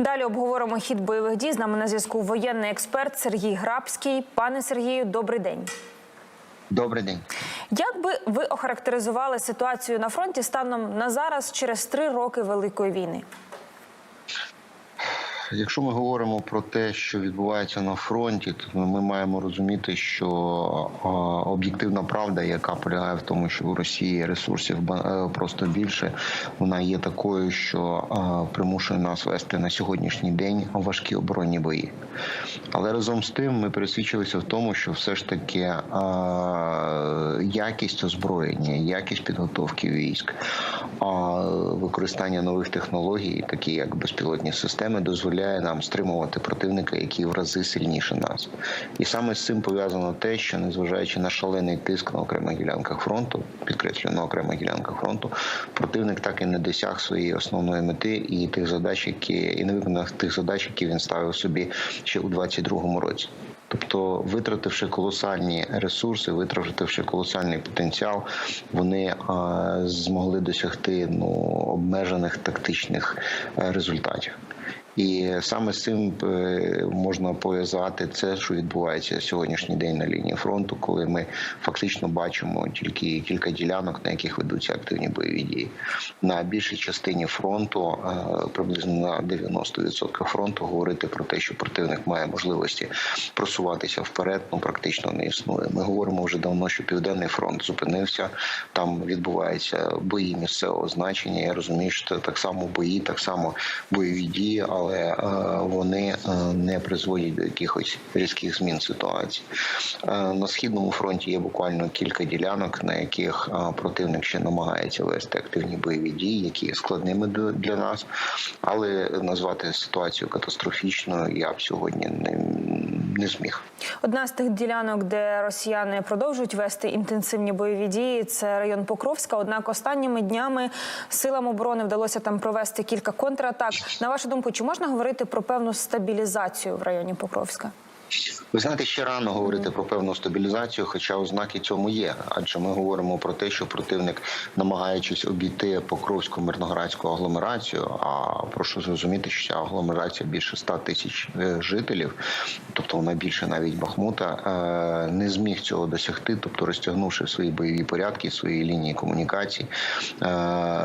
Далі обговоримо хід бойових дій. З нами на зв'язку воєнний експерт Сергій Грабський. Пане Сергію, добрий день. Добрий день. Як би ви охарактеризували ситуацію на фронті станом на зараз через три роки великої війни? Якщо ми говоримо про те, що відбувається на фронті, то ми маємо розуміти, що об'єктивна правда, яка полягає в тому, що у Росії ресурсів е, просто більше, вона є такою, що примушує нас вести на сьогоднішній день важкі оборонні бої. Але разом з тим ми пересвідчилися в тому, що все ж таки якість озброєння, якість підготовки військ, використання нових технологій, такі як безпілотні системи, дозволяє нам стримувати противника, який в рази сильніше нас. І саме з цим пов'язано те, що незважаючи на шалений тиск на окремих ділянках фронту, підкреслюю на окремих ділянках фронту, противник так і не досяг своєї основної мети і тих задач, які і не виконав тих задач, які він ставив собі ще у 22-му році. Тобто, витративши колосальні ресурси, витративши колосальний потенціал, вони а, змогли досягти ну обмежених тактичних е, результатів. І саме з цим е, можна пов'язати це, що відбувається сьогоднішній день на лінії фронту, коли ми фактично бачимо тільки кілька ділянок, на яких ведуться активні бойові дії. На більшій частині фронту, е, приблизно на 90% фронту, говорити про те, що противник має можливості просуватися вперед, ну практично не існує. Ми говоримо вже давно, що південний фронт зупинився. Там відбуваються бої місцевого значення. Я розумію, що це так само бої, так само бойові дії, але е, вони е, не призводять до якихось різких змін ситуації. Е, На східному фронті є буквально кілька ділянок, на яких противник ще намагається вести активні бойові дії, які є складними для нас, але назвати ситуацію катастрофічною я б сьогодні не, не зміг. Одна з тих ділянок, де росіяни продовжують вести інтенсивні бойові дії, це район Покровська. Однак останніми днями силам оборони вдалося там провести кілька контратак. На вашу думку, чи можна говорити про певну стабілізацію в районі Покровська? Ви знаєте, ще рано говорити про певну стабілізацію, хоча ознаки цьому є. Адже ми говоримо про те, що противник, намагаючись обійти Покровську мирноградську агломерацію, а прошу зрозуміти, що ця агломерація більше 100 тисяч е, жителів, тобто вона більше навіть Бахмута, е, не зміг цього досягти, тобто розтягнувши свої бойові порядки, свої лінії комунікацій, е,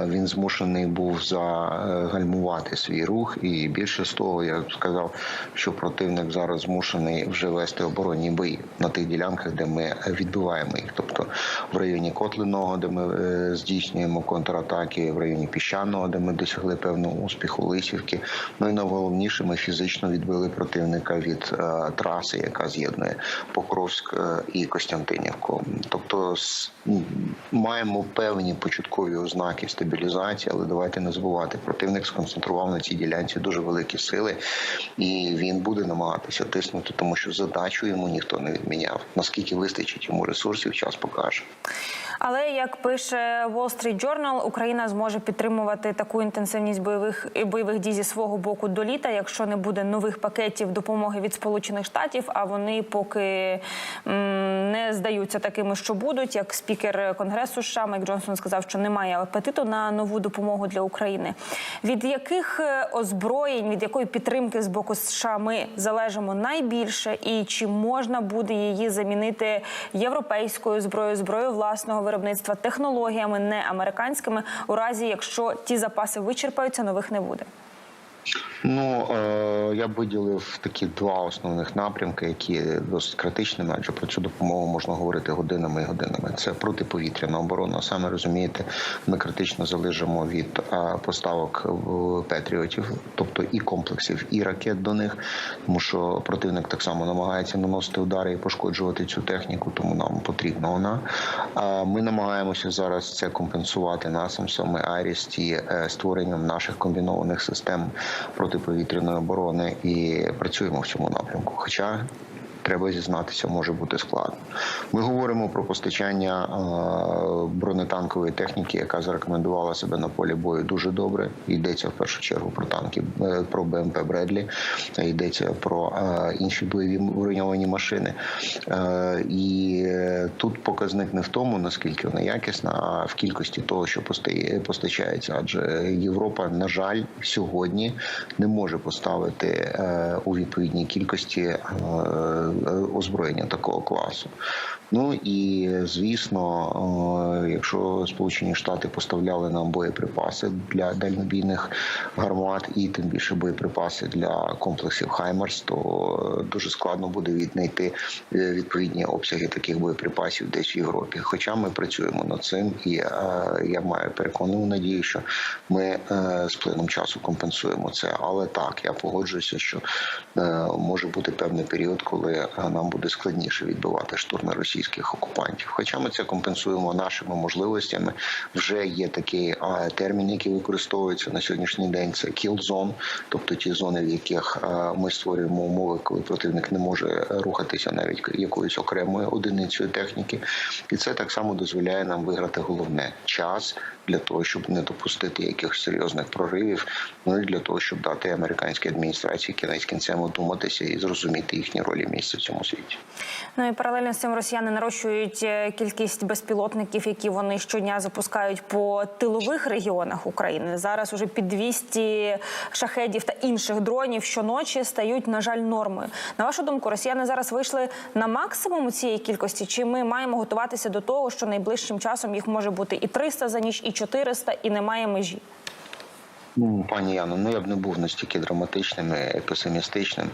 він змушений був загальмувати свій рух. І більше з того, я сказав, що противник зараз змушений вже вести оборонні бої на тих ділянках, де ми відбиваємо їх, тобто в районі Котлиного, де ми е, здійснюємо контратаки, в районі піщаного, де ми досягли певного успіху Лисівки. Ну і найголовніше, ми фізично відбили противника від е, траси, яка з'єднує Покровськ е, і Костянтинівку. Тобто маємо певні початкові ознаки стабілізації, але давайте не забувати, противник сконцентрував на цій ділянці дуже великі сили, і він буде намагатися тиснути, тому що задачу йому ніхто не відміняв. Наскільки вистачить йому ресурсів, час покаже. Але як пише Wall Street Journal, Україна зможе підтримувати таку інтенсивність бойових бойових дій зі свого боку до літа, якщо не буде нових пакетів допомоги від Сполучених Штатів. А вони поки м, не здаються такими, що будуть. Як спікер Конгресу США Майк Джонсон сказав, що немає апетиту на нову допомогу для України. Від яких е, озброєнь, від якої підтримки з боку США ми залежимо найбільше, і чи можна буде її замінити європейською зброєю, зброєю власного виробництва, технологіями не американськими, у разі якщо ті запаси вичерпаються, нових не буде. Ну е, я виділив такі два основних напрямки, які досить критичними, адже про цю допомогу можна говорити годинами і годинами. Це протиповітряна оборона. Саме розумієте, ми критично залежимо від е, поставок петріотів, тобто і комплексів, і ракет до них, тому що противник так само намагається наносити удари і пошкоджувати цю техніку, тому нам потрібна вона. Ми намагаємося зараз це компенсувати насамсами Арісті е, створенням наших комбінованих систем протиповітряної оборони і працюємо в цьому напрямку. Хоча треба зізнатися, може бути складно. Ми говоримо про постачання е, бронетанкової техніки, яка зарекомендувала себе на полі бою дуже добре. Йдеться в першу чергу про танки, е, про БМП Бредлі, йдеться про е, інші бойові броньовані машини. І тут показник не в тому, наскільки вона якісна, а в кількості того, що постачається. Адже Європа, на жаль, сьогодні не може поставити у відповідній кількості озброєння такого класу. Ну і звісно, е, якщо Сполучені Штати поставляли нам боєприпаси для дальнобійних гармат і тим більше боєприпаси для комплексів Хаймарс, то е, дуже складно буде віднайти е, відповідні обсяги таких боєприпасів десь в Європі. Хоча ми працюємо над цим, і е, я маю переконану надію, що ми з плином часу компенсуємо це. Але так, я погоджуюся, що може бути певний період, коли нам буде складніше відбивати штурми російських окупантів. Хоча ми це компенсуємо нашими можливостями. Вже є такий термін, який використовується на сьогоднішній день. Це kill zone, тобто ті зони, в яких ми створюємо умови, коли противник не може рухатися навіть якоюсь окремою одиницею техніки, і це так само дозволяє нам виграти головне час для того, щоб не допустити якихось серйозних проривів. Ну і для того, щоб дати американській адміністрації кінець кінцем одуматися і зрозуміти їхні ролі і місце в цьому світі. Ну і паралельно з цим росіяни нарощують е, кількість безпілотників, які вони щодня запускають по тилових регіонах України. Зараз уже під 200 шахедів та інших дронів щоночі стають, на жаль, нормою. На вашу думку, росіяни зараз вийшли на максимум цієї кількості? Чи ми маємо готуватися до того, що найближчим часом їх може бути і 300 за ніч, і 400, і немає межі? Пані Яно, ну я б не був настільки драматичним і песимістичним,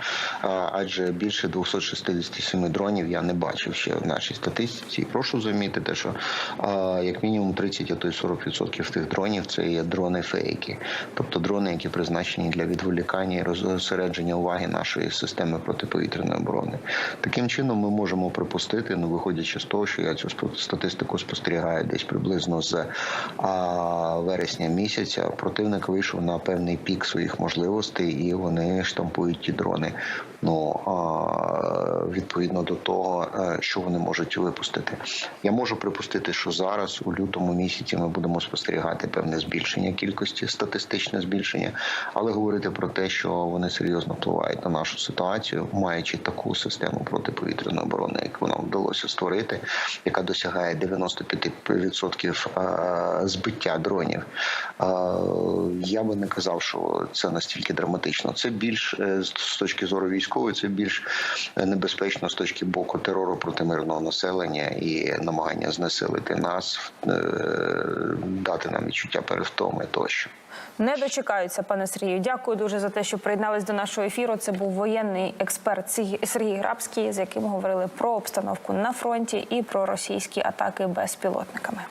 адже більше 267 дронів я не бачив ще в нашій статистиці. Прошу замітити, що як мінімум 30, а то й 40% тих дронів це є дрони фейки, тобто дрони, які призначені для відволікання і розсередження уваги нашої системи протиповітряної оборони. Таким чином, ми можемо припустити, ну виходячи з того, що я цю статистику спостерігаю десь приблизно з вересня місяця, противник вийшов на певний пік своїх можливостей, і вони штампують ті дрони. Ну відповідно до того, е, що вони можуть випустити. Я можу припустити, що зараз у лютому місяці ми будемо спостерігати певне збільшення кількості, статистичне збільшення, але говорити про те, що вони серйозно впливають на нашу ситуацію, маючи таку систему протиповітряної оборони, яку нам вдалося створити, яка досягає 95% е, збиття дронів. Е, Я би не казав, що це настільки драматично. Це більш з точки зору військової, це більш е, небезпечно з точки боку терору проти мирного населення і намагання знесилити нас, е, дати нам відчуття перевтоми тощо. Не дочекаються, пане Сергію. Дякую дуже за те, що приєднались до нашого ефіру. Це був воєнний експерт Сергій Грабський, з яким говорили про обстановку на фронті і про російські атаки безпілотниками.